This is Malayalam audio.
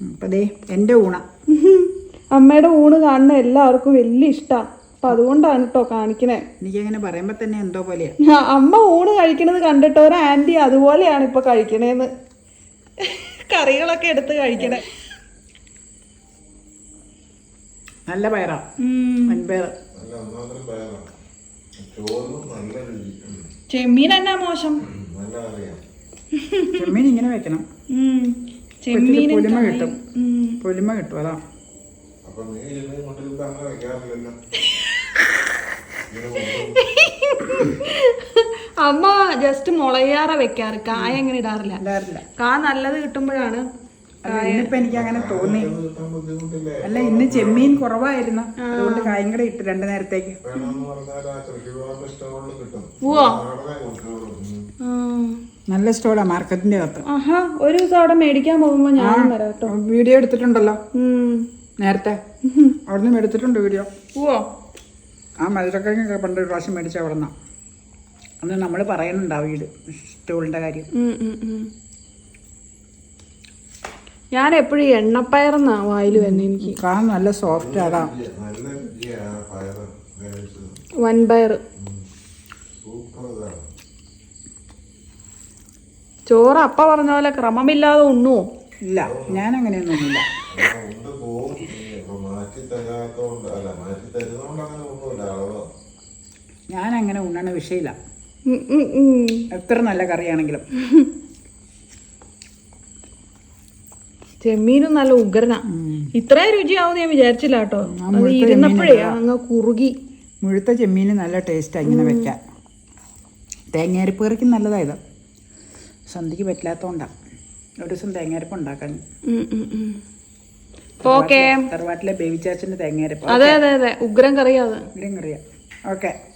അപ്പം ദേ എന്റെ ഊണ. അമ്മയുടെ ഊണ് കാണുന്ന എല്ലാവർക്കും വലിയ ഇഷ്ടമാണ് അപ്പൊ അതുകൊണ്ടാണ് കേട്ടോ കാണിക്കണേ. എനിക്കങ്ങനെ പറയുമ്പോൾ തന്നെ എന്തോ പോലെയാ. ആ, അമ്മ ഊണ് കഴിക്കണത് കണ്ടിട്ട് ഒരു ആന്റി അതുപോലെയാണ് ഇപ്പൊ കഴിക്കണേന്ന്. കറികളൊക്കെ എടുത്ത് കഴിക്കണേ. നല്ല പയറാ. വൻപയർ. ചെമ്മീൻ എന്നാ മോശം? അറിയാം ചെമ്മീൻ ഇങ്ങനെ വെക്കണം. ചെമ്മീൻ പൊലിമ കിട്ടും. പൊലിമ കിട്ടും അതാ. അമ്മ ജസ്റ്റ് മുളയാറ വെക്കാറ്. കായ അങ്ങനെ ഇടാറില്ല. കാ നല്ലത് കിട്ടുമ്പോഴാണ് ഇന്നിപ്പോ എനിക്ക് അങ്ങനെ തോന്നി അല്ല ഇന്ന് ചെമ്മീൻ കുറവായിരുന്നു. അതുകൊണ്ട് കായും കൂടെ ഇട്ട് രണ്ടു നേരത്തേക്ക്. വേണമെന്ന് നല്ല സ്റ്റോളാ മാർക്കറ്റിന്റെ അകത്ത്. ആഹാ ഒരു ദിവസം അവിടെ മേടിക്കാൻ പോകുമ്പോ ഞാൻ വരാം കേട്ടോ. വീഡിയോ എടുത്തിട്ടുണ്ടല്ലോ. നേരത്തെ. അവിടെ നിന്ന് എടുത്തിട്ടുണ്ട് വീഡിയോ. ഓ ആ മധുരക്കിഴങ്ങൊക്കെ പണ്ട് ഒരു പ്രാവശ്യം മേടിച്ച അവിടെ നിന്നാ അന്ന് നമ്മൾ പറയുന്നുണ്ട് ആ വീട് സ്റ്റോളിന്റെ കാര്യം. ഞാൻ എപ്പോഴും എണ്ണപ്പയറെന്നാ വായിൽ വരുന്നത് എനിക്ക്. കാരണം നല്ല സോഫ്റ്റ് ആടാ. വൻപയർ ചോറ് അപ്പ പറഞ്ഞ പോലെ ക്രമമില്ലാതെ ഉണ്ണുവോ? ഇല്ല ഞാൻ അങ്ങനെയൊന്നുമില്ല ഇല്ല ഞാൻ അങ്ങനെ ഉണ്ണണ ഉം. എത്ര നല്ല കറിയാണെങ്കിലും. ചെമ്മീനും നല്ല ഉഗ്രന. ഇത്രയും രുചിയാവും ഞാൻ വിചാരിച്ചില്ല കേട്ടോ. അത് ഇരുന്നപ്പോഴേ അങ്ങ് കുറുകി. മുഴുത്ത ചെമ്മീൻ നല്ല ടേസ്റ്റ് ഇങ്ങനെ വെക്കാം തേങ്ങയരപ്പ് കറിക്ക് നല്ലതാണ് ഇത്. സന്ധിക്ക് പറ്റില്ലാത്തതുകൊണ്ടാണ് ഒരു ദിവസം തേങ്ങയരപ്പ് ഉണ്ടാക്കാൻ. ഓക്കേ. തറവാട്ടിലെ ബേബിച്ചാച്ചന്റെ തേങ്ങയരപ്പ്. അതെ അതെ അതെ. ഉഗ്രൻ കറിയാ ഇവിടെയും കറിയാം. ഓക്കെ.